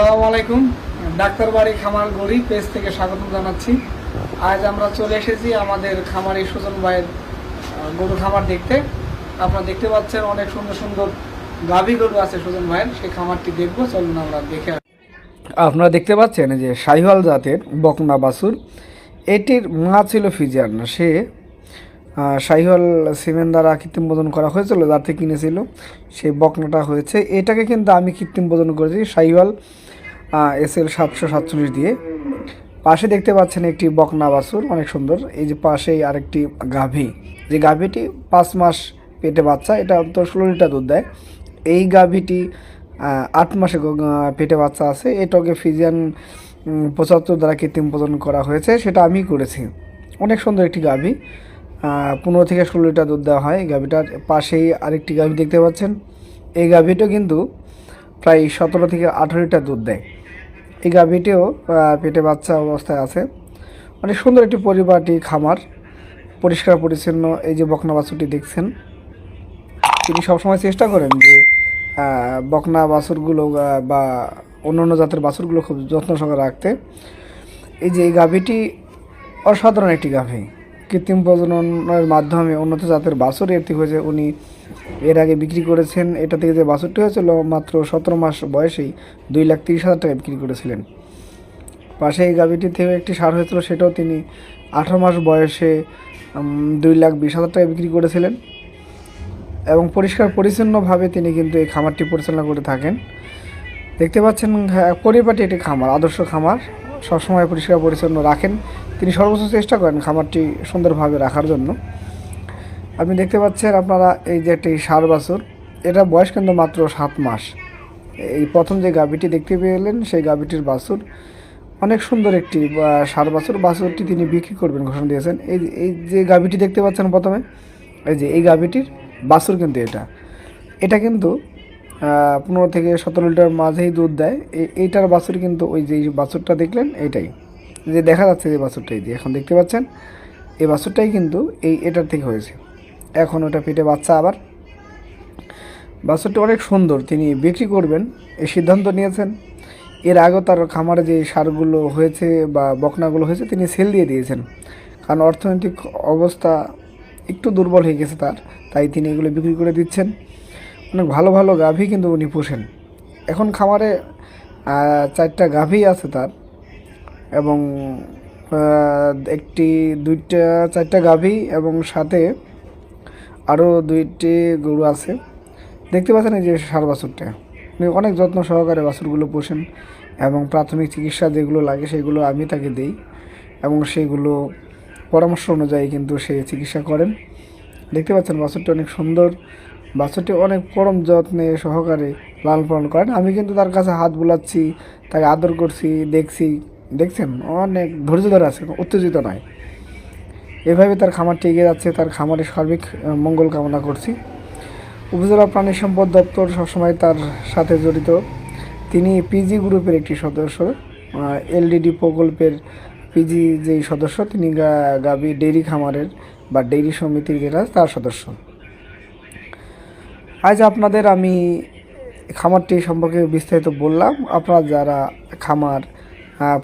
আসসালামু আলাইকুম। ডাক্তার বাড়ি খামার গড়ি পেজ থেকে স্বাগত জানাচ্ছি। আজ আমরা চলে এসেছি আমাদের খামারি সুজন ভাইয়ের গরু খামার দেখতে। আপনারা দেখতে পাচ্ছেন অনেক সুন্দর সুন্দর গাভী গরু আছে সুজন ভাইয়ের। সেই খামারটি দেখব, চলুন আমরা দেখে আপনারা দেখতে পাচ্ছেন যে শাহিওয়াল জাতের বকনা বাসুর এটির মা ছিল ফিজিয়ান। সে শাহিওয়াল সিমেন্ট দ্বারা কৃত্রিম বোধন করা হয়েছিল থেকে কিনেছিল। সেই বকনাটা হয়েছে। এটাকে কিন্তু আমি কৃত্রিম বোধন করেছি শাহিওয়াল এস এল সাতশো সাতচল্লিশ দিয়ে। পাশে দেখতে পাচ্ছেন একটি বকনা বাছুর, অনেক সুন্দর। এই যে পাশেই আরেকটি গাভী। যে গাভীটি পাঁচ মাস পেটে বাচ্চা, এটা তো ষোলো লিটার দুধ দেয়। এই গাভীটি আট মাসে পেটে বাচ্চা আছে। এটাকে ফিজিয়ান পঁচাত্তর দ্বারা কৃত্রিম প্রজন করা হয়েছে। সেটা আমি করেছি। অনেক সুন্দর একটি গাভী। পনেরো থেকে ষোলো লিটার দুধ দেওয়া হয় এই গাভীটার। পাশেই আরেকটি গাভী দেখতে পাচ্ছেন। এই গাভীটা কিন্তু প্রায় সতেরো থেকে আঠেরো লিটার দুধ দেয়। এই গাভীটিও পেটে বাচ্চা অবস্থায় আছে। অনেক সুন্দর একটি পরিবারটি খামার, পরিষ্কার পরিচ্ছন্ন, এই যে বকনা বাছুরটি দেখছেন। তিনি সবসময় চেষ্টা করেন যে বকনা বাছুরগুলো বা অন্যান্য জাতের বাছুরগুলো খুব যত্ন সহকারে রাখতে। এই যে এই গাভীটি অসাধারণ একটি গাভী। কৃত্রিম প্রজননের মাধ্যমে উন্নত জাতের বাছুর থেকে হয়েছে। উনি এর আগে বিক্রি করেছেন এটা থেকে যে বাছুরটি হয়েছিল মাত্র সতেরো মাস বয়সেই দুই লাখ তিরিশ হাজার টাকা বিক্রি করেছিলেন। পাশে এই গাভীটি থেকে একটি সার হয়েছিল সেটাও তিনি আঠারো মাস বয়সে দুই লাখ বিশ হাজার টাকা বিক্রি করেছিলেন এবং পরিষ্কার পরিচ্ছন্নভাবে তিনি কিন্তু এই খামারটি পরিচালনা করে থাকেন। দেখতে পাচ্ছেন হ্যাঁ, পরিপাটি একটি খামার আদর্শ খামার সবসময় পরিষ্কার পরিচ্ছন্ন রাখেন। তিনি সর্বোচ্চ চেষ্টা করেন খামারটি সুন্দরভাবে রাখার জন্য। আপনি দেখতে পাচ্ছেন আপনারা এই যে একটি সার বাছুর। এটা বয়স কিন্তু মাত্র সাত মাস। এই প্রথম যে গাভীটি দেখতে পেলেন, সেই গাভীটির বাছুর অনেক সুন্দর একটি ষাঁড় বাছুর। বাছুরটি তিনি বিক্রি করবেন, ঘোষণা দিয়েছেন। এই এই যে গাভীটি দেখতে পাচ্ছেন প্রথমে, এই যে, এই গাভীটির বাছুর কিন্তু এটা। এটা কিন্তু পনেরো থেকে সতেরো লিটার মাঝেই দুধ দেয়। এই- এইটার বাছুর কিন্তু ওই যে বাছুরটা দেখলেন এটাই যে দেখা যাচ্ছে যে বাছুরটাই যে এখন দেখতে পাচ্ছেন, এই বাছুরটাই কিন্তু এই এটার থেকে হয়েছে। এখন ওটা পেটে বাচ্চা আবার। বাছুরটি অনেক সুন্দর, তিনি বিক্রি করবেন এই সিদ্ধান্ত নিয়েছেন। এর আগেও তার খামারে যে সারগুলো হয়েছে বা বকনাগুলো হয়েছে, তিনি সেল দিয়ে দিয়েছেন। কারণ অর্থনৈতিক অবস্থা একটু দুর্বল হয়ে গেছে তার, তাই তিনি এগুলো বিক্রি করে দিচ্ছেন। অনেক ভালো ভালো গাভী কিন্তু উনি পোষেন। এখন খামারে চারটা গাভী আছে তার এবং একটি, দুইটা, চারটা গাভী এবং সাথে দুইটি গরু আছে। দেখতে পাচ্ছেন এই যে সার বাছুরটা। অনেক যত্ন সহকারে বাছুরগুলো পোষেন এবং প্রাথমিক চিকিৎসা যেগুলো লাগে সেগুলো আমি তাকে দেই এবং সেগুলো পরামর্শ অনুযায়ী কিন্তু সে চিকিৎসা করেন। দেখতে পাচ্ছেন বাছুরটি অনেক সুন্দর। বাছুরটি অনেক পরম যত্নে সহকারে লালন পালন করেন। আমি কিন্তু তার কাছে হাত বুলাচ্ছি, তাকে আদর করছি, দেখছি। দেখছেন, অনেক ধৈর্য ধরে আছে, উত্তেজিত নয়। এভাবে তার খামারটি এগিয়ে যাচ্ছে, তার খামারের সার্বিক মঙ্গল কামনা করছি। উপজেলা প্রাণী সম্পদ দপ্তর সবসময় তার সাথে জড়িত। তিনি পিজি গ্রুপের একটি সদস্য এলডিডি প্রকল্পের পিজি যেই সদস্য, তিনি গাবি ডেইরি খামারের বা ডেইরি সমিতির যেটা তার সদস্য। আজ আপনাদের আমি খামারটি সম্পর্কে বিস্তারিত বললাম। আপনারা যারা খামার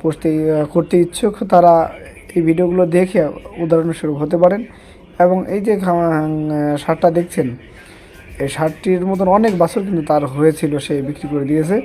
পুষতে করতে ইচ্ছুক, তারা এই ভিডিওগুলো দেখে উদাহরণস্বরূপ হতে পারেন। এবং এই যে শার্টটা দেখছেন, এই শার্টটির মতন অনেক বাছর কিন্তু তার হয়েছিল, সে বিক্রি করে দিয়েছে।